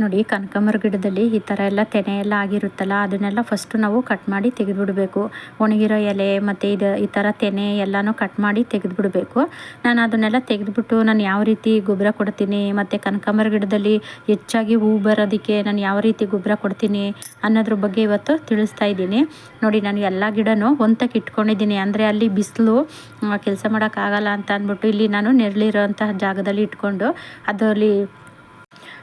ನೋಡಿ, ಕನಕಂಬರ ಗಿಡದಲ್ಲಿ ಈ ಥರ ಎಲ್ಲ ತೆನೆ ಎಲ್ಲ ಆಗಿರುತ್ತಲ್ಲ, ಅದನ್ನೆಲ್ಲ ಫಸ್ಟು ನಾವು ಕಟ್ ಮಾಡಿ ತೆಗೆದುಬಿಡಬೇಕು. ಒಣಗಿರೋ ಎಲೆ ಮತ್ತು ಇದು ಈ ಥರ ತೆನೆ ಎಲ್ಲನೂ ಕಟ್ ಮಾಡಿ ತೆಗೆದುಬಿಡಬೇಕು. ನಾನು ಅದನ್ನೆಲ್ಲ ತೆಗೆದುಬಿಟ್ಟು ನಾನು ಯಾವ ರೀತಿ ಗೊಬ್ಬರ ಕೊಡ್ತೀನಿ, ಮತ್ತು ಕನಕಂಬರ ಗಿಡದಲ್ಲಿ ಹೆಚ್ಚಾಗಿ ಹೂ ಬರೋದಕ್ಕೆ ನಾನು ಯಾವ ರೀತಿ ಗೊಬ್ಬರ ಕೊಡ್ತೀನಿ ಅನ್ನೋದ್ರ ಬಗ್ಗೆ ಇವತ್ತು ತಿಳಿಸ್ತಾ ಇದ್ದೀನಿ. ನೋಡಿ, ನಾನು ಎಲ್ಲ ಗಿಡನೂ ಒಂತಕ್ಕೆ ಇಟ್ಕೊಂಡಿದ್ದೀನಿ. ಅಂದರೆ ಅಲ್ಲಿ ಬಿಸಿಲು ಕೆಲಸ ಮಾಡೋಕ್ಕಾಗಲ್ಲ ಅಂತ ಅಂದ್ಬಿಟ್ಟು ಇಲ್ಲಿ ನಾನು ನೆರಳಿರೋಂತಹ ಜಾಗದಲ್ಲಿ ಇಟ್ಕೊಂಡು, ಅದರಲ್ಲಿ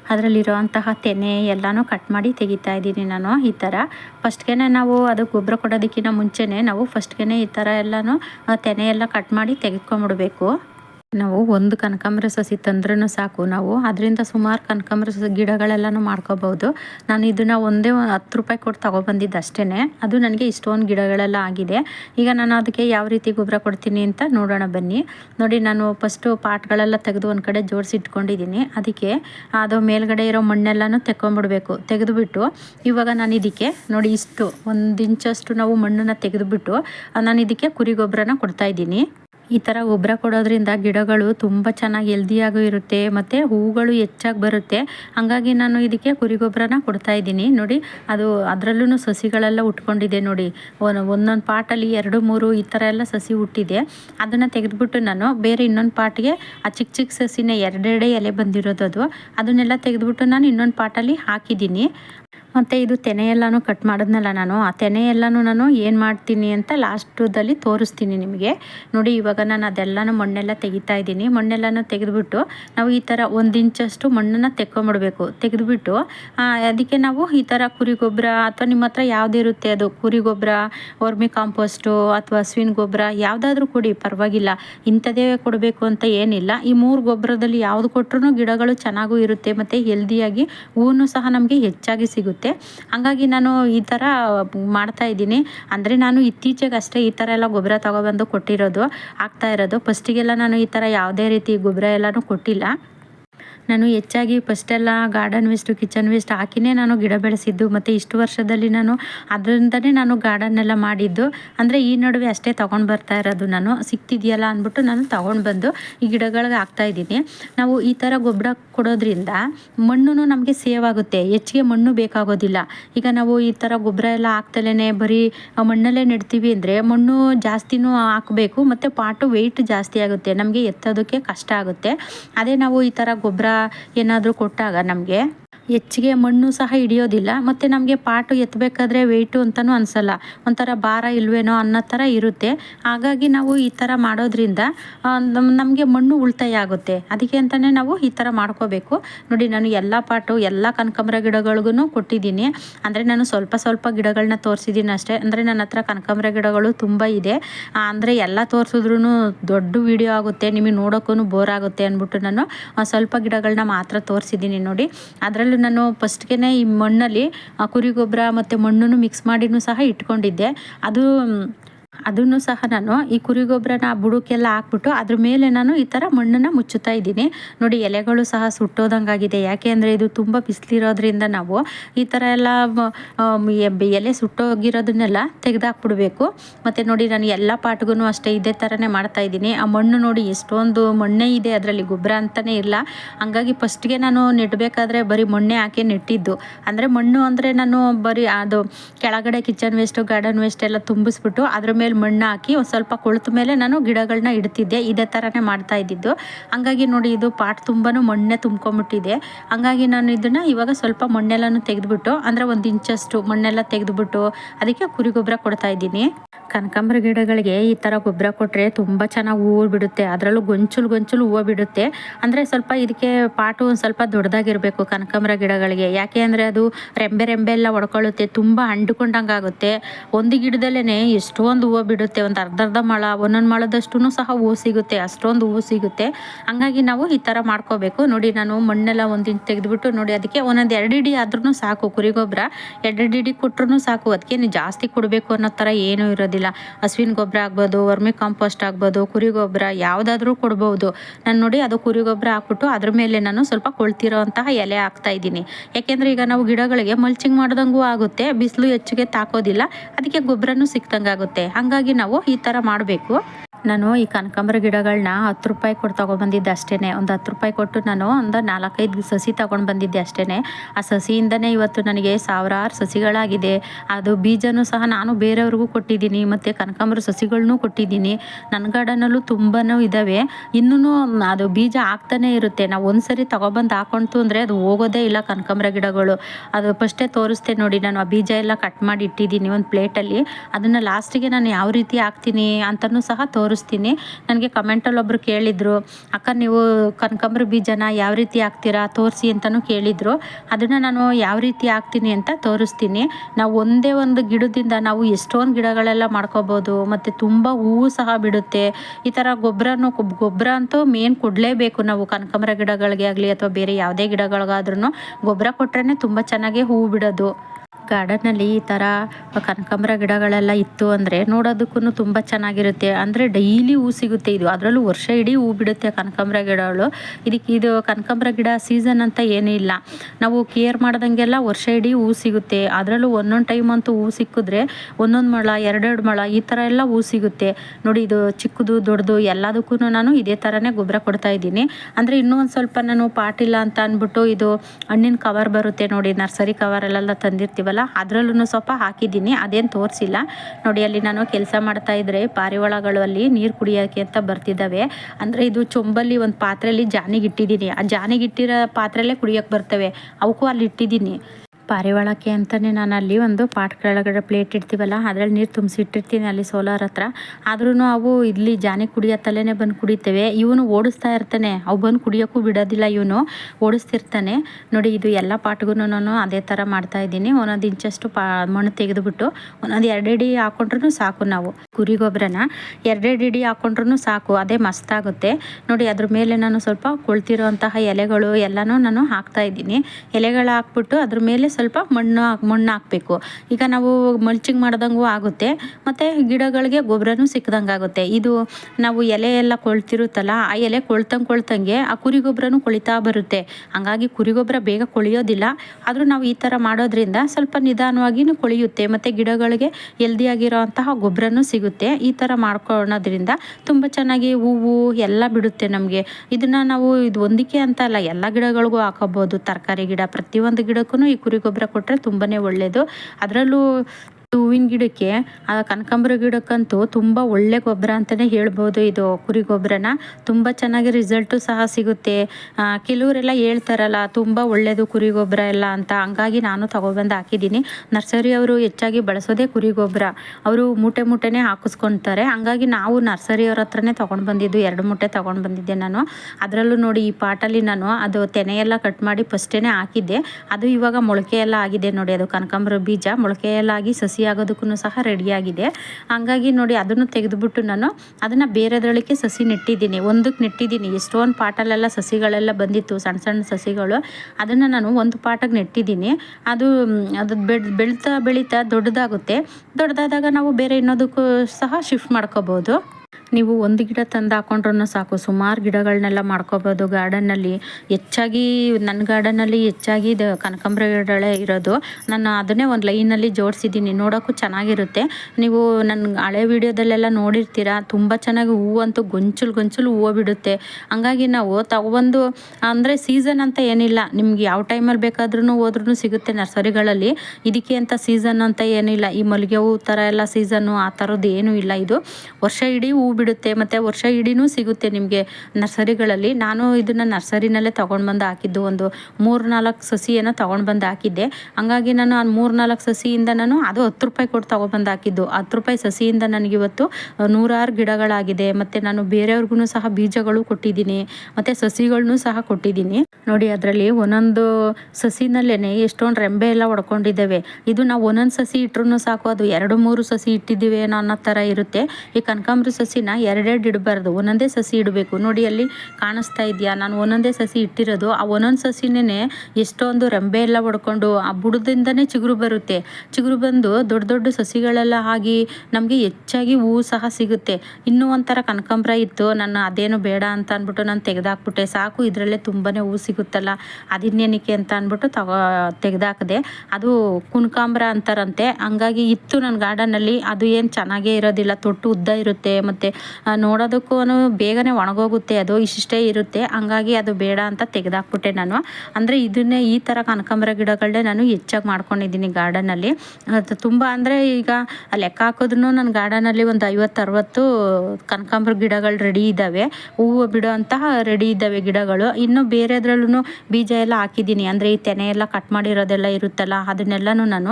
ಅದರಲ್ಲಿರುವಂತಹ ತೆನೆ ಎಲ್ಲನೂ ಕಟ್ ಮಾಡಿ ತೆಗಿತಾ ಇದ್ದೀನಿ ನಾನು ಈ ಥರ. ಫಸ್ಟ್ಗೆ ನಾವು ಅದು ಗೊಬ್ಬರ ಕೊಡೋದಕ್ಕಿಂತ ಮುಂಚೆನೇ ನಾವು ಫಸ್ಟ್ಗೆ ಈ ಥರ ಎಲ್ಲನೂ ತೆನೆ ಎಲ್ಲ ಕಟ್ ಮಾಡಿ ತೆಗೆದ್ಕೊಂಬಿಡ್ಬೇಕು. ನಾವು ಒಂದು ಕನಕಾಂಬರ ಸಸಿ ತಂದ್ರೂ ಸಾಕು ನಾವು. ಅದರಿಂದ ಸುಮಾರು ಕನಕಾಂಬರ ಸಸಿ ಗಿಡಗಳೆಲ್ಲನೂ ಮಾಡ್ಕೋಬೋದು. ನಾನು ಇದನ್ನು ಒಂದೇ ಹತ್ತು ರೂಪಾಯಿ ಕೊಟ್ಟು ತೊಗೊಬಂದಿದ್ದು ಅಷ್ಟೇ ಅದು ನನಗೆ ಇಷ್ಟೊಂದು ಗಿಡಗಳೆಲ್ಲ ಆಗಿದೆ. ಈಗ ನಾನು ಅದಕ್ಕೆ ಯಾವ ರೀತಿ ಗೊಬ್ಬರ ಕೊಡ್ತೀನಿ ಅಂತ ನೋಡೋಣ ಬನ್ನಿ. ನೋಡಿ, ನಾನು ಫಸ್ಟು ಪಾಟ್ಗಳೆಲ್ಲ ತೆಗೆದು ಒಂದು ಕಡೆ ಜೋಡಿಸಿ ಇಟ್ಕೊಂಡಿದ್ದೀನಿ ಅದಕ್ಕೆ ಅದು ಮೇಲ್ಗಡೆ ಇರೋ ಮಣ್ಣೆಲ್ಲನೂ ತೆಕ್ಕೊಂಬಿಡ್ಬೇಕು. ತೆಗೆದುಬಿಟ್ಟು ಇವಾಗ ನಾನು ಇದಕ್ಕೆ ನೋಡಿ ಇಷ್ಟು, ಒಂದು ಇಂಚಷ್ಟು ನಾವು ಮಣ್ಣನ್ನು ತೆಗೆದುಬಿಟ್ಟು ನಾನು ಇದಕ್ಕೆ ಕುರಿ ಗೊಬ್ಬರನ ಕೊಡ್ತಾಯಿದ್ದೀನಿ ಈ ಥರ ಗೊಬ್ಬರ ಕೊಡೋದ್ರಿಂದ ಗಿಡಗಳು ತುಂಬ ಚೆನ್ನಾಗಿ ಹೆಲ್ದಿಯಾಗೂ ಇರುತ್ತೆ, ಮತ್ತು ಹೂಗಳು ಹೆಚ್ಚಾಗಿ ಬರುತ್ತೆ. ಹಾಗಾಗಿ ನಾನು ಇದಕ್ಕೆ ಕುರಿ ಗೊಬ್ಬರನ ಕೊಡ್ತಾ ಇದ್ದೀನಿ. ನೋಡಿ, ಅದು ಅದರಲ್ಲೂ ಸಸಿಗಳೆಲ್ಲ ಉಟ್ಕೊಂಡಿದೆ ನೋಡಿ. ಒಂದೊಂದು ಪಾಟಲ್ಲಿ ಎರಡು, ಮೂರು ಈ ಥರ ಎಲ್ಲ ಸಸಿ ಹುಟ್ಟಿದೆ. ಅದನ್ನು ತೆಗೆದುಬಿಟ್ಟು ನಾನು ಬೇರೆ ಇನ್ನೊಂದು ಪಾಟ್ಗೆ ಆ ಚಿಕ್ಕ ಚಿಕ್ಕ ಸಸಿನ ಎರಡೆರಡೆ ಎಲೆ ಬಂದಿರೋದು ಅದು. ಅದನ್ನೆಲ್ಲ ತೆಗೆದುಬಿಟ್ಟು ನಾನು ಇನ್ನೊಂದು ಪಾಟಲ್ಲಿ ಹಾಕಿದ್ದೀನಿ. ಮತ್ತು ಇದು ತೆನೆ ಎಲ್ಲಾನು ಕಟ್ ಮಾಡಿದ್ನಲ್ಲ ನಾನು. ಆ ತೆನೆ ಎಲ್ಲಾನು ನಾನು ಏನು ಮಾಡ್ತೀನಿ ಅಂತ ಲಾಸ್ಟದಲ್ಲಿ ತೋರಿಸ್ತೀನಿ ನಿಮಗೆ. ನೋಡಿ, ಇವಾಗ ನಾನು ಅದೆಲ್ಲನೂ ಮಣ್ಣೆಲ್ಲ ತೆಗಿತಾ ಇದ್ದೀನಿ. ಮಣ್ಣೆಲ್ಲನೂ ತೆಗೆದುಬಿಟ್ಟು ನಾವು ಈ ಥರ ಒಂದು ಇಂಚಷ್ಟು ಮಣ್ಣನ್ನು ತೆಕ್ಕೊಂಬಿಡ್ಬೇಕು. ತೆಗೆದುಬಿಟ್ಟು ಅದಕ್ಕೆ ನಾವು ಈ ಥರ ಕುರಿ ಗೊಬ್ಬರ ಅಥವಾ ನಿಮ್ಮ ಹತ್ರ ಯಾವುದಿರುತ್ತೆ ಅದು? ಕುರಿ ಗೊಬ್ಬರ ವರ್ಮಿ ಕಾಂಪೋಸ್ಟು ಅಥವಾ ಹಸುವಿನ ಗೊಬ್ಬರ ಯಾವುದಾದ್ರೂ ಕೊಡಿ, ಪರವಾಗಿಲ್ಲ. ಇಂಥದೇ ಕೊಡಬೇಕು ಅಂತ ಏನಿಲ್ಲ. ಈ ಮೂರು ಗೊಬ್ಬರದಲ್ಲಿ ಯಾವುದು ಕೊಟ್ಟರು ಗಿಡಗಳು ಚೆನ್ನಾಗೂ ಇರುತ್ತೆ. ಮತ್ತು ಹೆಲ್ದಿಯಾಗಿ ಹೂವು ಸಹ ನಮಗೆ ಹೆಚ್ಚಾಗಿ ಸಿಗುತ್ತೆ. ಹಾಗಾಗಿ ನಾನು ಈ ಥರ ಮಾಡ್ತಾ ಇದ್ದೀನಿ. ಅಂದರೆ ನಾನು ಇತ್ತೀಚೆಗೆ ಅಷ್ಟೇ ಈ ಥರ ಎಲ್ಲ ಗೊಬ್ಬರ ತಗೊಬಂದು ಕೊಟ್ಟಿರೋದು, ಆಗ್ತಾ ಇರೋದು. ಫಸ್ಟಿಗೆಲ್ಲ ನಾನು ಈ ಥರ ಯಾವುದೇ ರೀತಿ ಗೊಬ್ಬರ ಎಲ್ಲನೂ ಕೊಟ್ಟಿಲ್ಲ. ನಾನು ಹೆಚ್ಚಾಗಿ ಫಸ್ಟೆಲ್ಲ ಗಾರ್ಡನ್ ವೇಸ್ಟು, ಕಿಚನ್ ವೇಸ್ಟ್ ಹಾಕಿನೇ ನಾನು ಗಿಡ ಬೆಳೆಸಿದ್ದು. ಮತ್ತು ಇಷ್ಟು ವರ್ಷದಲ್ಲಿ ನಾನು ಅದರಿಂದನೇ ನಾನು ಗಾರ್ಡನ್ನೆಲ್ಲ ಮಾಡಿದ್ದು. ಅಂದರೆ ಈ ನಡುವೆ ಅಷ್ಟೇ ತೊಗೊಂಡು ಬರ್ತಾ ಇರೋದು ನಾನು. ಸಿಕ್ತಿದೆಯಲ್ಲ ಅಂದ್ಬಿಟ್ಟು ನಾನು ತೊಗೊಂಡು ಬಂದು ಈ ಗಿಡಗಳಿಗೆ ಹಾಕ್ತಾಯಿದ್ದೀನಿ ನಾವು ಈ ಥರ ಗೊಬ್ಬರ ಕೊಡೋದ್ರಿಂದ ಮಣ್ಣು ನಮಗೆ ಸೇವ್ ಆಗುತ್ತೆ. ಹೆಚ್ಚಿಗೆ ಮಣ್ಣು ಬೇಕಾಗೋದಿಲ್ಲ. ಈಗ ನಾವು ಈ ಥರ ಗೊಬ್ಬರ ಎಲ್ಲ ಹಾಕ್ತಲೇ ಬರೀ ಮಣ್ಣಲ್ಲೇ ನೆಡ್ತೀವಿ ಅಂದರೆ ಮಣ್ಣು ಜಾಸ್ತಿನೂ ಹಾಕಬೇಕು. ಮತ್ತು ಪಾಟು ವೆಯ್ಟ್ ಜಾಸ್ತಿ ಆಗುತ್ತೆ. ನಮಗೆ ಎತ್ತೋದಕ್ಕೆ ಕಷ್ಟ ಆಗುತ್ತೆ. ಅದೇ ನಾವು ಈ ಥರ ಗೊಬ್ಬರ ಏನಾದರೂ ಕೊಟ್ಟಾಗ ನಮಗೆ ಹೆಚ್ಚಿಗೆ ಮಣ್ಣು ಸಹ ಹಿಡಿಯೋದಿಲ್ಲ, ಮತ್ತು ನಮಗೆ ಪಾಟು ಎತ್ತಬೇಕಾದ್ರೆ ವೆಯ್ಟು ಅಂತಲೂ ಅನಿಸಲ್ಲ. ಒಂಥರ ಭಾರ ಇಲ್ವೇನೋ ಅನ್ನೋ ಥರ ಇರುತ್ತೆ. ಹಾಗಾಗಿ ನಾವು ಈ ಥರ ಮಾಡೋದ್ರಿಂದ ನಮಗೆ ಮಣ್ಣು ಉಳಿತಾಯ ಆಗುತ್ತೆ. ಅದಕ್ಕೆ ಅಂತಲೇ ನಾವು ಈ ಥರ ಮಾಡ್ಕೋಬೇಕು. ನೋಡಿ, ನಾನು ಎಲ್ಲ ಪಾಟು, ಎಲ್ಲ ಕನಕಾಂಬರ ಗಿಡಗಳಿಗೂ ಕೊಟ್ಟಿದ್ದೀನಿ. ಅಂದರೆ ನಾನು ಸ್ವಲ್ಪ ಸ್ವಲ್ಪ ಗಿಡಗಳನ್ನ ತೋರಿಸಿದ್ದೀನಿ ಅಷ್ಟೇ. ಅಂದರೆ ನನ್ನ ಹತ್ರ ಕನಕಾಂಬರ ಗಿಡಗಳು ತುಂಬ ಇದೆ. ಅಂದರೆ ಎಲ್ಲ ತೋರಿಸಿದ್ರೂ ದೊಡ್ಡ ವಿಡಿಯೋ ಆಗುತ್ತೆ. ನಿಮಗೆ ನೋಡೋಕ್ಕೂ ಬೋರ್ ಆಗುತ್ತೆ ಅಂದ್ಬಿಟ್ಟು ನಾನು ಸ್ವಲ್ಪ ಗಿಡಗಳನ್ನ ಮಾತ್ರ ತೋರಿಸಿದ್ದೀನಿ ನೋಡಿ. ಅದರಲ್ಲಿ ನಾನು ಫಸ್ಟ್ಗೆ ಈ ಮಣ್ಣಲ್ಲಿ ಕುರಿ ಗೊಬ್ಬರ ಮತ್ತು ಮಣ್ಣನ್ನು ಮಿಕ್ಸ್ ಮಾಡಿನೂ ಸಹ ಇಟ್ಕೊಂಡಿದ್ದೆ. ಅದು ಅದನ್ನು ಸಹ ನಾನು ಈ ಕುರಿ ಗೊಬ್ಬರನ ಬುಡಕ್ಕೆಲ್ಲ ಹಾಕ್ಬಿಟ್ಟು ಅದ್ರ ಮೇಲೆ ನಾನು ಈ ಥರ ಮಣ್ಣನ್ನು ಮುಚ್ಚುತ್ತಾ ಇದ್ದೀನಿ. ನೋಡಿ, ಎಲೆಗಳು ಸಹ ಸುಟ್ಟೋದಂಗಾಗಿದೆ. ಯಾಕೆ ಅಂದರೆ ಇದು ತುಂಬ ಬಿಸಿಲಿರೋದ್ರಿಂದ ನಾವು ಈ ಥರ ಎಲ್ಲ ಎಲೆ ಸುಟ್ಟೋಗಿರೋದನ್ನೆಲ್ಲ ತೆಗೆದಾಕ್ಬಿಡ್ಬೇಕು. ಮತ್ತು ನೋಡಿ, ನಾನು ಎಲ್ಲ ಪಾಟ್ಗೂ ಅಷ್ಟೇ ಇದೇ ಥರನೇ ಮಾಡ್ತಾಯಿದ್ದೀನಿ ಆ ಮಣ್ಣು ನೋಡಿ, ಎಷ್ಟೊಂದು ಮಣ್ಣೇ ಇದೆ ಅದರಲ್ಲಿ. ಗೊಬ್ಬರ ಅಂತಲೇ ಇಲ್ಲ. ಹಂಗಾಗಿ ಫಸ್ಟ್ಗೆ ನಾನು ನೆಡಬೇಕಾದ್ರೆ ಬರೀ ಮಣ್ಣೆ ಹಾಕಿ ನೆಟ್ಟಿದ್ದು. ಅಂದರೆ ಮಣ್ಣು ಅಂದರೆ ನಾನು ಬರೀ ಅದು ಕೆಳಗಡೆ ಕಿಚನ್ ವೇಸ್ಟ್, ಗಾರ್ಡನ್ ವೇಸ್ಟ್ ಎಲ್ಲ ತುಂಬಿಸ್ಬಿಟ್ಟು ಅದ್ರ ಮೇಲೆ ಮಣ್ಣು ಹಾಕಿ ಒಂದು ಸ್ವಲ್ಪ ಕೊಳೆತ ಮೇಲೆ ನಾನು ಗಿಡಗಳನ್ನ ಇಡ್ತಿದ್ದೆ. ಇದೇ ಥರನೇ ಮಾಡ್ತಾ ಇದ್ದಿದ್ದು. ಹಂಗಾಗಿ ನೋಡಿ ಇದು ಪಾಟ್ ತುಂಬಾ ಮಣ್ಣೆ ತುಂಬ್ಕೊಂಬಿಟ್ಟಿದೆ. ಹಂಗಾಗಿ ನಾನು ಇದನ್ನು ಇವಾಗ ಸ್ವಲ್ಪ ಮಣ್ಣೆಲ್ಲನೂ ತೆಗೆದುಬಿಟ್ಟು, ಅಂದರೆ ಒಂದು ಇಂಚಷ್ಟು ಮಣ್ಣೆಲ್ಲ ತೆಗೆದುಬಿಟ್ಟು, ಅದಕ್ಕೆ ಕುರಿ ಗೊಬ್ಬರ ಕೊಡ್ತಾ ಇದ್ದೀನಿ. ಕನಕಾಂಬರ ಗಿಡಗಳಿಗೆ ಈ ಥರ ಗೊಬ್ಬರ ಕೊಟ್ಟರೆ ತುಂಬ ಚೆನ್ನಾಗಿ ಹೂವು ಬಿಡುತ್ತೆ. ಅದರಲ್ಲೂ ಗೊಂಚಲು ಗೊಂಚಲು ಹೂವು ಬಿಡುತ್ತೆ. ಅಂದರೆ ಸ್ವಲ್ಪ ಇದಕ್ಕೆ ಪಾಟು ಒಂದು ಸ್ವಲ್ಪ ದೊಡ್ಡದಾಗಿರಬೇಕು ಕನಕಾಂಬರ ಗಿಡಗಳಿಗೆ. ಯಾಕೆ ಅಂದರೆ ಅದು ರೆಂಬೆ ರೆಂಬೆ ಎಲ್ಲ ಒಡ್ಕೊಳ್ಳುತ್ತೆ ತುಂಬ ಅಂಡುಕೊಂಡಂಗೆ ಆಗುತ್ತೆ. ಒಂದು ಗಿಡದಲ್ಲೇ ಎಷ್ಟೊಂದು ಹೂವು ಬಿಡುತ್ತೆ, ಒಂದು ಅರ್ಧ ಅರ್ಧ ಮಳ, ಒಂದೊಂದು ಮಳದಷ್ಟು ಸಹ ಹೂವು ಸಿಗುತ್ತೆ, ಅಷ್ಟೊಂದು ಹೂವು ಸಿಗುತ್ತೆ. ಹಂಗಾಗಿ ನಾವು ಈ ಥರ ಮಾಡ್ಕೋಬೇಕು. ನೋಡಿ ನಾನು ಮಣ್ಣೆಲ್ಲ ಒಂದು ಇಂಚು ತೆಗೆದುಬಿಟ್ಟು ನೋಡಿ ಅದಕ್ಕೆ ಒಂದೊಂದು ಎರಡು ಇಡಿ ಆದ್ರೂ ಸಾಕು ಕುರಿ ಗೊಬ್ಬರ. ಎರಡು ಇಡಿ ಕೊಟ್ಟರು ಸಾಕು ಅದಕ್ಕೆ ಜಾಸ್ತಿ ಕೊಡಬೇಕು ಅನ್ನೋ ಥರ ಏನೂ ಇರೋದಿಲ್ಲ. ಏನಿಲ್ಲ ಹಸುವಿನ ಗೊಬ್ಬರ ಆಗ್ಬೋದು, ವರ್ಮಿ ಕಾಂಪೋಸ್ಟ್ ಆಗ್ಬೋದು, ಕುರಿ ಗೊಬ್ಬರ ಯಾವುದಾದ್ರೂ ಕೊಡ್ಬೋದು. ನಾನು ನೋಡಿ ಅದು ಕುರಿ ಗೊಬ್ಬರ ಹಾಕ್ಬಿಟ್ಟು ಅದ್ರ ಮೇಲೆ ನಾನು ಸ್ವಲ್ಪ ಕೊಳ್ತಿರೋ ಅಂತಹ ಎಲೆ ಹಾಕ್ತಾ ಇದ್ದೀನಿ. ಯಾಕೆಂದರೆ ಈಗ ನಾವು ಗಿಡಗಳಿಗೆ ಮಲ್ಚಿಂಗ್ ಮಾಡ್ದಂಗೂ ಆಗುತ್ತೆ, ಬಿಸಿಲು ಹೆಚ್ಚಿಗೆ ತಾಕೋದಿಲ್ಲ, ಅದಕ್ಕೆ ಗೊಬ್ಬರನೂ ಸಿಕ್ತಂಗಾಗುತ್ತೆ ಹಾಗಾಗಿ ನಾವು ಈ ಥರ ಮಾಡಬೇಕು. ನಾನು ಈ ಕನಕಾಂಬರ ಗಿಡಗಳನ್ನ ಹತ್ತು ರೂಪಾಯಿ ಕೊಟ್ಟು ತೊಗೊಬಂದಿದ್ದೆ ಅಷ್ಟೇ ಒಂದು ಹತ್ತು ರೂಪಾಯಿ ಕೊಟ್ಟು ನಾನು ಒಂದು ನಾಲ್ಕೈದು ಸಸಿ ತೊಗೊಂಡು ಬಂದಿದ್ದೆ ಅಷ್ಟೇ ಆ ಸಸಿಯಿಂದನೇ ಇವತ್ತು ನನಗೆ ಸಾವಿರಾರು ಸಸಿಗಳಾಗಿದೆ. ಅದು ಬೀಜನೂ ಸಹ ನಾನು ಬೇರೆಯವ್ರಿಗೂ ಕೊಟ್ಟಿದ್ದೀನಿ, ಮತ್ತು ಕನಕಾಂಬರ ಸಸಿಗಳನ್ನೂ ಕೊಟ್ಟಿದ್ದೀನಿ. ನನ್ನ ಗಾರ್ಡನಲ್ಲೂ ತುಂಬಾ ಇದ್ದಾವೆ ಇನ್ನೂ ಅದು ಬೀಜ ಆಗ್ತಾನೆ ಇರುತ್ತೆ. ನಾವು ಒಂದು ಸರಿ ತೊಗೊಬಂದು ಹಾಕೊಂತು ಅಂದರೆ ಅದು ಹೋಗೋದೇ ಇಲ್ಲ ಕನಕಾಂಬರ ಗಿಡಗಳು. ಅದು ಫಸ್ಟೇ ತೋರಿಸ್ತೆ ನೋಡಿ. ನಾನು ಆ ಬೀಜ ಎಲ್ಲ ಕಟ್ ಮಾಡಿ ಇಟ್ಟಿದ್ದೀನಿ ಒಂದು ಪ್ಲೇಟಲ್ಲಿ. ಅದನ್ನು ಲಾಸ್ಟಿಗೆ ನಾನು ಯಾವ ರೀತಿ ಹಾಕ್ತೀನಿ ಅಂತಲೂ ಸಹ ತೋರಿಸ್ತೀನಿ. ನನಗೆ ಕಮೆಂಟಲ್ಲಿ ಒಬ್ಬರು ಕೇಳಿದರು, ಅಕ್ಕ, ನೀವು ಕನಕಾಂಬರ ಬೀಜನ ಯಾವ ರೀತಿ ಹಾಕ್ತೀರಾ? ತೋರಿಸಿ ಅಂತಲೂ ಕೇಳಿದರು. ಅದನ್ನು ನಾನು ಯಾವ ರೀತಿ ಹಾಕ್ತೀನಿ ಅಂತ ತೋರಿಸ್ತೀನಿ. ನಾವು ಒಂದೇ ಒಂದು ಗಿಡದಿಂದ ನಾವು ಎಷ್ಟೊಂದು ಗಿಡಗಳೆಲ್ಲ ಮಾಡ್ಕೋಬೋದು, ಮತ್ತು ತುಂಬ ಹೂವು ಸಹ ಬಿಡುತ್ತೆ. ಈ ಥರ ಗೊಬ್ಬರನೂ ಗೊಬ್ಬರ ಅಂತೂ ಮೇನ್ ಕೊಡಲೇಬೇಕು ನಾವು ಕನಕಾಂಬರ ಗಿಡಗಳಿಗೆ ಆಗಲಿ ಅಥವಾ ಬೇರೆ ಯಾವುದೇ ಗಿಡಗಳಿಗಾದ್ರೂ ಗೊಬ್ಬರ ಕೊಟ್ಟರೆ ತುಂಬ ಚೆನ್ನಾಗಿ ಹೂವು ಬಿಡೋದು. ಗಾರ್ಡನಲ್ಲಿ ಈ ಥರ ಕನಕಾಂಬರ ಗಿಡಗಳೆಲ್ಲ ಇತ್ತು ಅಂದರೆ ನೋಡೋದಕ್ಕೂ ತುಂಬ ಚೆನ್ನಾಗಿರುತ್ತೆ. ಅಂದರೆ ಡೈಲಿ ಹೂ ಸಿಗುತ್ತೆ ಇದು. ಅದರಲ್ಲೂ ವರ್ಷ ಇಡೀ ಹೂ ಬಿಡುತ್ತೆ ಕನಕಾಂಬರ ಗಿಡಗಳು. ಇದಕ್ಕೆ ಇದು ಕನಕಾಂಬರ ಗಿಡ ಸೀಸನ್ ಅಂತ ಏನೂ ಇಲ್ಲ. ನಾವು ಕೇರ್ ಮಾಡ್ದಂಗೆಲ್ಲ ವರ್ಷ ಇಡೀ ಹೂ ಸಿಗುತ್ತೆ. ಅದರಲ್ಲೂ ಒಂದೊಂದು ಟೈಮ್ ಅಂತೂ ಹೂ ಸಿಕ್ಕಿದ್ರೆ ಒಂದೊಂದು ಮಳ, ಎರಡೆರಡು ಮೊಳ ಈ ಥರ ಎಲ್ಲ ಹೂ ಸಿಗುತ್ತೆ. ನೋಡಿ ಇದು ಚಿಕ್ಕದು, ದೊಡ್ಡದು ಎಲ್ಲದಕ್ಕೂ ನಾನು ಇದೇ ಥರನೇ ಗೊಬ್ಬರ ಕೊಡ್ತಾ ಇದ್ದೀನಿ. ಅಂದರೆ ಇನ್ನೂ ಒಂದು ಸ್ವಲ್ಪ ನಾನು ಪಾಟಿಲ್ಲ ಅಂತ ಅಂದ್ಬಿಟ್ಟು ಇದು ಹಣ್ಣಿನ ಕವರ್ ಬರುತ್ತೆ ನೋಡಿ. ನರ್ಸರಿ ಕವರಲ್ಲೆಲ್ಲ ತಂದಿರ್ತೀವಲ್ಲ ಅದರಲ್ಲೂ ಸ್ವಲ್ಪ ಹಾಕಿದ್ದೀನಿ, ಅದೇನು ತೋರಿಸಿಲ್ಲ. ನೋಡಿ, ಅಲ್ಲಿ ನಾನು ಕೆಲಸ ಮಾಡ್ತಾ ಇದ್ದರೆ ಪಾರಿವಾಳಗಳು ಅಲ್ಲಿ ನೀರು ಕುಡಿಯೋಕ್ಕೆ ಅಂತ ಬರ್ತಿದ್ದಾವೆ ಅಂದರೆ ಇದು ಚೊಂಬಲ್ಲಿ ಒಂದು ಪಾತ್ರೆಯಲ್ಲಿ ಜಾನಿಗೆ ಇಟ್ಟಿದ್ದೀನಿ. ಆ ಜಾನಿಗೆ ಇಟ್ಟಿರೋ ಪಾತ್ರೆಯಲ್ಲೇ ಕುಡಿಯೋಕ್ಕೆ ಬರ್ತವೆ. ಅವಕ್ಕೂ ಅಲ್ಲಿ ಇಟ್ಟಿದ್ದೀನಿ. ಪಾರಿವಾಳಕ್ಕೆ ಅಂತಲೇ ನಾನು ಅಲ್ಲಿ ಒಂದು ಪಾಟ್ ಕೆಳಗಡೆ ಪ್ಲೇಟ್ ಇಡ್ತೀವಲ್ಲ, ಅದರಲ್ಲಿ ನೀರು ತುಂಬಿಸಿಟ್ಟಿರ್ತೀನಿ ಅಲ್ಲಿ ಸೋಲಾರ್ ಹತ್ರ. ಆದ್ರೂ ಅವು ಇಲ್ಲಿ ಜಾನಿ ಕುಡಿಯೋ ತಲೆನೇ ಬಂದು ಕುಡಿತೇವೆ. ಇವನು ಓಡಿಸ್ತಾ ಇರ್ತಾನೆ. ಅವು ಬಂದು ಕುಡಿಯೋಕ್ಕೂ ಬಿಡೋದಿಲ್ಲ ಇವನು. ಓಡಿಸ್ತಿರ್ತಾನೆ. ನೋಡಿ, ಇದು ಎಲ್ಲ ಪಾಟ್ಗೂ ನಾನು ಅದೇ ಥರ ಮಾಡ್ತಾ ಇದ್ದೀನಿ. ಒಂದೊಂದು ಇಂಚಷ್ಟು ಪಾ, ಮಣ್ಣು ತೆಗೆದುಬಿಟ್ಟು ಒಂದೊಂದು ಎರಡೆಡಿ ಹಾಕೊಂಡ್ರೂ ಸಾಕು ನಾವು. ಕುರಿ ಗೊಬ್ಬರನ ಎರಡೆರಡು ಇಡಿ ಹಾಕೊಂಡ್ರೂ ಸಾಕು. ಅದೇ ಮಸ್ತಾಗುತ್ತೆ ನೋಡಿ, ಅದ್ರ ಮೇಲೆ ನಾನು ಸ್ವಲ್ಪ ಕೊಳ್ತಿರೋ ಅಂತಹ ಎಲೆಗಳು ಎಲ್ಲನೂ ನಾನು ಹಾಕ್ತಾ ಇದ್ದೀನಿ. ಎಲೆಗಳು ಹಾಕ್ಬಿಟ್ಟು ಅದ್ರ ಮೇಲೆ ಸ್ವಲ್ಪ ಮಣ್ಣು ಮಣ್ಣು ಹಾಕಬೇಕು. ಈಗ ನಾವು ಮಲ್ಚಿಂಗ್ ಮಾಡ್ದಂಗೂ ಆಗುತ್ತೆ. ಮತ್ತು ಗಿಡಗಳಿಗೆ ಗೊಬ್ಬರನೂ ಸಿಕ್ಕದಂಗೆ ಆಗುತ್ತೆ. ಇದು ನಾವು ಎಲೆ ಎಲ್ಲ ಕೊಳ್ತಿರುತ್ತಲ್ಲ, ಆ ಎಲೆ ಕೊಳ್ತಂಗೆ ಕೊಳ್ತಂಗೆ ಆ ಕುರಿ ಗೊಬ್ಬರನೂ ಕೊಳಿತಾ ಬರುತ್ತೆ. ಹಂಗಾಗಿ ಕುರಿ ಗೊಬ್ಬರ ಬೇಗ ಕೊಳಿಯೋದಿಲ್ಲ. ಆದರೂ ನಾವು ಈ ಥರ ಮಾಡೋದ್ರಿಂದ ಸ್ವಲ್ಪ ನಿಧಾನವಾಗಿಯೂ ಕೊಳಿಯುತ್ತೆ. ಮತ್ತು ಗಿಡಗಳಿಗೆ ಹೆಲ್ದಿಯಾಗಿರೋ ಅಂತಹ ಗೊಬ್ಬರನೂ ಸಿಗುತ್ತೆ. ಈ ಥರ ಮಾಡ್ಕೊಳೋದ್ರಿಂದ ತುಂಬ ಚೆನ್ನಾಗಿ ಹೂವು ಎಲ್ಲ ಬಿಡುತ್ತೆ ನಮಗೆ. ಇದನ್ನು ನಾವು ಇದು ಹೊಂದಿಕೆ ಅಂತ ಅಲ್ಲ, ಎಲ್ಲ ಗಿಡಗಳಿಗೂ ಹಾಕೋಬೋದು. ತರಕಾರಿ ಗಿಡ, ಪ್ರತಿಯೊಂದು ಗಿಡಕ್ಕೂ ಈ ಕುರಿ ಗೊಬ್ಬರ ಕೊಟ್ಟರೆ ತುಂಬಾ ಒಳ್ಳೆಯದು ಅದರಲ್ಲೂ ಹೂವಿನ ಗಿಡಕ್ಕೆ ಆ ಕನಕಾಂಬರ ಗಿಡಕ್ಕಂತೂ ತುಂಬ ಒಳ್ಳೆ ಗೊಬ್ಬರ ಅಂತಲೇ ಹೇಳ್ಬೋದು ಇದು ಕುರಿ ಗೊಬ್ಬರನ. ತುಂಬ ಚೆನ್ನಾಗಿ ರಿಸಲ್ಟು ಸಹ ಸಿಗುತ್ತೆ. ಕೆಲವರೆಲ್ಲ ಹೇಳ್ತಾರಲ್ಲ, ತುಂಬ ಒಳ್ಳೆಯದು ಕುರಿ ಗೊಬ್ಬರ ಎಲ್ಲ ಅಂತ. ಹಂಗಾಗಿ ನಾನು ತಗೊಬಂದು ಹಾಕಿದ್ದೀನಿ. ನರ್ಸರಿಯವರು ಹೆಚ್ಚಾಗಿ ಬಳಸೋದೇ ಕುರಿ ಗೊಬ್ಬರ. ಅವರು ಮೂಟೆ ಮೂಟೆನೇ ಹಾಕಿಸ್ಕೊತಾರೆ. ಹಂಗಾಗಿ ನಾವು ನರ್ಸರಿಯವ್ರ ಹತ್ರನೇ ತೊಗೊಂಡು ಬಂದಿದ್ದು, ಎರಡು ಮೂಟೆ ತೊಗೊಂಡು ಬಂದಿದ್ದೆ ನಾನು. ಅದರಲ್ಲೂ ನೋಡಿ ಈ ಪಾಟಲ್ಲಿ ನಾನು ಅದು ತೆನೆಯೆಲ್ಲ ಕಟ್ ಮಾಡಿ ಫಸ್ಟೇ ಹಾಕಿದ್ದೆ. ಅದು ಇವಾಗ ಮೊಳಕೆ ಎಲ್ಲ ಆಗಿದೆ ನೋಡಿ, ಅದು ಕನಕಾಂಬರ ಬೀಜ ಮೊಳಕೆ ಎಲ್ಲ ಸಸಿ ಆಗೋದಕ್ಕೂ ಸಹ ರೆಡಿಯಾಗಿದೆ. ಹಂಗಾಗಿ ನೋಡಿ ಅದನ್ನು ತೆಗೆದುಬಿಟ್ಟು ನಾನು ಅದನ್ನು ಬೇರೆದ್ರೊಳಗೆ ಸಸಿ ನೆಟ್ಟಿದ್ದೀನಿ. ಒಂದಕ್ಕೆ ನೆಟ್ಟಿದ್ದೀನಿ. ಎಷ್ಟೊಂದು ಪಾಟಲೆಲ್ಲ ಸಸಿಗಳೆಲ್ಲ ಬಂದಿತ್ತು ಸಣ್ಣ ಸಣ್ಣ ಸಸಿಗಳು. ಅದನ್ನು ನಾನು ಒಂದು ಪಾಟಾಗಿ ನೆಟ್ಟಿದ್ದೀನಿ. ಅದು ಅದು ಬೆಳ್, ಬೆಳೀತಾ ಬೆಳೀತಾ ದೊಡ್ಡದಾಗುತ್ತೆ. ದೊಡ್ಡದಾದಾಗ ನಾವು ಬೇರೆ ಇನ್ನೊಂದಕ್ಕೂ ಸಹ ಶಿಫ್ಟ್ ಮಾಡ್ಕೋಬೋದು. ನೀವು ಒಂದು ಗಿಡ ತಂದು ಹಾಕೊಂಡ್ರೂ ಸಾಕು. ಸುಮಾರು ಗಿಡಗಳನ್ನೆಲ್ಲ ಮಾಡ್ಕೋಬೋದು. ಗಾರ್ಡನ್ನಲ್ಲಿ ಹೆಚ್ಚಾಗಿ ನನ್ನ ಗಾರ್ಡನ್ನಲ್ಲಿ ಹೆಚ್ಚಾಗಿ ಇದು ಕನಕಾಂಬರ ಗಿಡಗಳೇ ಇರೋದು. ನಾನು ಅದನ್ನೇ ಒಂದು ಲೈನಲ್ಲಿ ಜೋಡಿಸಿದ್ದೀನಿ. ನೋಡೋಕ್ಕೂ ಚೆನ್ನಾಗಿರುತ್ತೆ. ನೀವು ನನ್ನ ಹಳೆ ವೀಡಿಯೋದಲ್ಲೆಲ್ಲ ನೋಡಿರ್ತೀರ? ತುಂಬ ಚೆನ್ನಾಗಿ ಹೂವಂತೂ ಗೊಂಚಲು ಗೊಂಚಲು ಹೂವು ಬಿಡುತ್ತೆ. ಹಂಗಾಗಿ ನಾವು ತಗೊಬಂದು ಅಂದರೆ ಸೀಸನ್ ಅಂತ ಏನಿಲ್ಲ. ನಿಮ್ಗೆ ಯಾವ ಟೈಮಲ್ಲಿ ಬೇಕಾದ್ರೂ ಹೋದ್ರೂ ಸಿಗುತ್ತೆ ನರ್ಸರಿಗಳಲ್ಲಿ. ಇದಕ್ಕೆ ಅಂತ ಸೀಸನ್ ಅಂತ ಏನಿಲ್ಲ. ಈ ಮಲ್ಲಿಗೆ ಹೂ ಥರ ಎಲ್ಲ ಸೀಸನ್ನು ಆ ಥರದ್ದು ಏನೂ ಇಲ್ಲ. ಇದು ವರ್ಷ ಇಡೀ ಹೂ ಬಿಡುತ್ತೆ, ಮತ್ತು ವರ್ಷ ಇಡೀನೂ ಸಿಗುತ್ತೆ ನಿಮಗೆ ನರ್ಸರಿಗಳಲ್ಲಿ. ನಾನು ಇದನ್ನು ನರ್ಸರಿನಲ್ಲೇ ತೊಗೊಂಡು ಬಂದು ಹಾಕಿದ್ದು, ಒಂದು ಮೂರು ನಾಲ್ಕು ಸಸಿಯನ್ನು ತೊಗೊಂಡು ಬಂದು ಹಾಕಿದ್ದೆ. ಹಂಗಾಗಿ ನಾನು ಆ ಮೂರು ನಾಲ್ಕು ಸಸಿಯಿಂದ ನಾನು ಅದು ಹತ್ತು ರೂಪಾಯಿ ಕೊಟ್ಟು ತೊಗೊಬಂದು ಹಾಕಿದ್ದು. ಹತ್ತು ರೂಪಾಯಿ ಸಸಿಯಿಂದ ನನಗಿವತ್ತು ನೂರಾರು ಗಿಡಗಳಾಗಿದೆ. ಮತ್ತು ನಾನು ಬೇರೆಯವ್ರಿಗೂ ಸಹ ಬೀಜಗಳು ಕೊಟ್ಟಿದ್ದೀನಿ, ಮತ್ತು ಸಸಿಗಳನ್ನೂ ಸಹ ಕೊಟ್ಟಿದ್ದೀನಿ. ನೋಡಿ, ಅದರಲ್ಲಿ ಒಂದೊಂದು ಸಸಿನಲ್ಲೇ ಎಷ್ಟೊಂದು ರೆಂಬೆ ಎಲ್ಲ ಹೊಡ್ಕೊಂಡಿದ್ದಾವೆ. ಇದು ನಾವು ಒಂದೊಂದು ಸಸಿ ಇಟ್ಟರು ಸಾಕು, ಅದು ಎರಡು ಮೂರು ಸಸಿ ಇಟ್ಟಿದ್ದೀವಿ ಅನ್ನೋ ಥರ ಇರುತ್ತೆ. ಈ ಕನಕಾಂಬ್ರ ಸಸಿನ ಎರಡೆರಡು ಇಡಬಾರ್ದು. ಒಂದೊಂದೇ ಸಸಿ ಇಡಬೇಕು. ನೋಡಿ, ಅಲ್ಲಿ ಕಾಣಿಸ್ತಾ ಇದೆಯಾ? ನಾನು ಒಂದೊಂದೇ ಸಸಿ ಇಟ್ಟಿರೋದು. ಆ ಒಂದೊಂದು ಸಸಿನೇ ಎಷ್ಟೊಂದು ರೆಂಬೆ ಎಲ್ಲ ಹೊಡ್ಕೊಂಡು ಆ ಬುಡದಿಂದನೇ ಚಿಗುರು ಬರುತ್ತೆ. ಚಿಗುರು ಬಂದು ದೊಡ್ಡ ದೊಡ್ಡ ಸಸಿಗಳೆಲ್ಲ ಆಗಿ ನಮಗೆ ಹೆಚ್ಚಾಗಿ ಹೂವು ಸಹ ಸಿಗುತ್ತೆ. ಇನ್ನೂ ಒಂಥರ ಕನಕಾಂಬ್ರ ಇತ್ತು. ನಾನು ಅದೇನು ಬೇಡ ಅಂತ ಅಂದ್ಬಿಟ್ಟು ನಾನು ತೆಗೆದಾಕ್ಬಿಟ್ಟೆ. ಸಾಕು, ಇದರಲ್ಲೇ ತುಂಬನೇ ಹೂವು ಸಿಗುತ್ತಲ್ಲ, ಅದಿನ್ನೇನಕ್ಕೆ ಅಂತ ಅಂದ್ಬಿಟ್ಟು ತಗೋ, ತೆಗೆದಾಕಿದೆ. ಅದು ಕುನಕಾಂಬ್ರ ಅಂತಾರಂತೆ. ಹಂಗಾಗಿ ಇತ್ತು ನನ್ನ ಗಾರ್ಡನಲ್ಲಿ ಅದು ಏನು ಚೆನ್ನಾಗೇ ಇರೋದಿಲ್ಲ. ತೊಟ್ಟು ಉದ್ದ ಇರುತ್ತೆ. ಮತ್ತು ನೋಡೋದಕ್ಕೂ ಬೇಗನೆ ಒಣಗೋಗುತ್ತೆ, ಅದು ಇಷ್ಟಿಷ್ಟೇ ಇರುತ್ತೆ. ಹಂಗಾಗಿ ಅದು ಬೇಡ ಅಂತ ತೆಗೆದಾಕ್ಬಿಟ್ಟೆ ನಾನು. ಅಂದರೆ ಇದನ್ನೇ ಈ ಥರ ಕನಕಾಂಬರ ಗಿಡಗಳನ್ನೇ ನಾನು ಹೆಚ್ಚಾಗಿ ಮಾಡ್ಕೊಂಡಿದ್ದೀನಿ ಗಾರ್ಡನಲ್ಲಿ. ಅದು ತುಂಬ ಅಂದರೆ ಈಗ ಲೆಕ್ಕ ಹಾಕಿದ್ರೂ ನನ್ನ ಗಾರ್ಡನಲ್ಲಿ ಒಂದು ಐವತ್ತು ಅರವತ್ತು ಕನಕಾಂಬರ ಗಿಡಗಳು ರೆಡಿ ಇದ್ದಾವೆ ಹೂವು ಬಿಡೋ ರೆಡಿ ಇದ್ದಾವೆ ಗಿಡಗಳು. ಇನ್ನು ಬೇರೆದ್ರಲ್ಲೂ ಬೀಜ ಎಲ್ಲ ಹಾಕಿದ್ದೀನಿ. ಅಂದರೆ ಈ ತೆನೆ ಎಲ್ಲ ಕಟ್ ಮಾಡಿರೋದೆಲ್ಲ ಇರುತ್ತಲ್ಲ, ಅದನ್ನೆಲ್ಲನೂ ನಾನು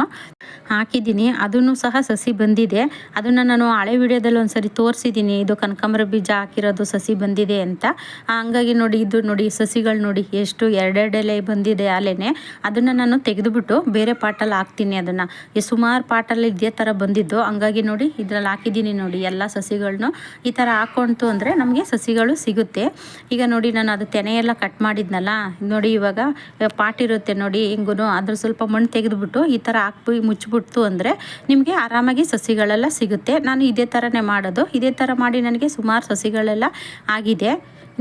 ಹಾಕಿದ್ದೀನಿ. ಅದನ್ನು ಸಹ ಸಸಿ ಬಂದಿದೆ. ಅದನ್ನು ನಾನು ಹಳೆ ವಿಡಿಯೋದಲ್ಲಿ ಒಂದ್ಸರಿ ತೋರಿಸಿದ್ದೀನಿ. ಇದು ಕನಕಾಂಬರ ಬೀಜ ಹಾಕಿರೋದು ಸಸಿ ಬಂದಿದೆ ಅಂತ. ಹಂಗಾಗಿ ನೋಡಿ, ಇದು ನೋಡಿ, ಸಸಿಗಳು ನೋಡಿ, ಎಷ್ಟು ಎರಡೆರಡು ಎಲೆ ಬಂದಿದೆ ಅಲೆನೆ ಅದನ್ನು ನಾನು ತೆಗೆದುಬಿಟ್ಟು ಬೇರೆ ಪಾಟಲ್ಲಿ ಹಾಕ್ತೀನಿ ಅದನ್ನು. ಸುಮಾರು ಪಾಟಲ್ಲಿ ಇದೇ ಥರ ಬಂದಿದ್ದು. ಹಂಗಾಗಿ ನೋಡಿ, ಇದ್ರಲ್ಲಿ ಹಾಕಿದ್ದೀನಿ ನೋಡಿ, ಎಲ್ಲ ಸಸಿಗಳನ್ನು ಈ ಥರ ಹಾಕೊಂತು ಅಂದರೆ ನಮಗೆ ಸಸಿಗಳು ಸಿಗುತ್ತೆ. ಈಗ ನೋಡಿ, ನಾನು ಅದು ತೆನೆ ಎಲ್ಲ ಕಟ್ ಮಾಡಿದ್ನಲ್ಲ, ನೋಡಿ ಇವಾಗ ಪಾಟ್ ಇರುತ್ತೆ ನೋಡಿ ಹಿಂಗೂ ಅದ್ರ ಸ್ವಲ್ಪ ಮಣ್ಣು ತೆಗೆದುಬಿಟ್ಟು ಈ ಥರ ಹಾಕ್ಬಿ ಮುಚ್ಚಿಬಿಡ್ತು ಅಂದರೆ ನಿಮಗೆ ಆರಾಮಾಗಿ ಸಸಿಗಳೆಲ್ಲ ಸಿಗುತ್ತೆ. ನಾನು ಇದೇ ಥರನೇ ಮಾಡೋದು. ಇದೇ ಥರ ಮಾಡಿ ನನಗೆ ಸುಮಾರು ಸಸಿಗಳೆಲ್ಲ ಆಗಿದೆ.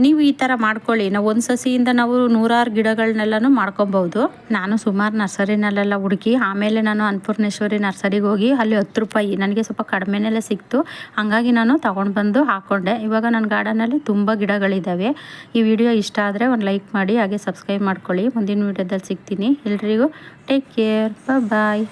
ನೀವು ಈ ಥರ ಮಾಡ್ಕೊಳ್ಳಿ. ನಾವು ಒಂದು ಸಸಿಯಿಂದ ನಾವು ನೂರಾರು ಗಿಡಗಳನ್ನೆಲ್ಲನೂ ಮಾಡ್ಕೊಬೋದು ನಾನು ಸುಮಾರು ನರ್ಸರಿನಲ್ಲೆಲ್ಲ ಹುಡುಕಿ, ಆಮೇಲೆ ನಾನು ಅನ್ನಪೂರ್ಣೇಶ್ವರಿ ನರ್ಸರಿಗೆ ಹೋಗಿ ಅಲ್ಲಿ ಹತ್ತು ರೂಪಾಯಿ ನನಗೆ ಸ್ವಲ್ಪ ಕಡಿಮೆನೆಲ್ಲ ಸಿಕ್ತು. ಹಾಗಾಗಿ ನಾನು ತೊಗೊಂಡು ಬಂದು ಹಾಕ್ಕೊಂಡೆ ಇವಾಗ ನನ್ನ ಗಾರ್ಡನಲ್ಲಿ ತುಂಬ ಗಿಡಗಳಿದ್ದಾವೆ ಈ ವಿಡಿಯೋ ಇಷ್ಟ ಆದರೆ ಒಂದು ಲೈಕ್ ಮಾಡಿ, ಹಾಗೆ ಸಬ್ಸ್ಕ್ರೈಬ್ ಮಾಡ್ಕೊಳ್ಳಿ. ಮುಂದಿನ ವೀಡಿಯೋದಲ್ಲಿ ಸಿಗ್ತೀನಿ. ಎಲ್ರಿಗೂ ಟೇಕ್ ಕೇರ್. ಬಾಯ್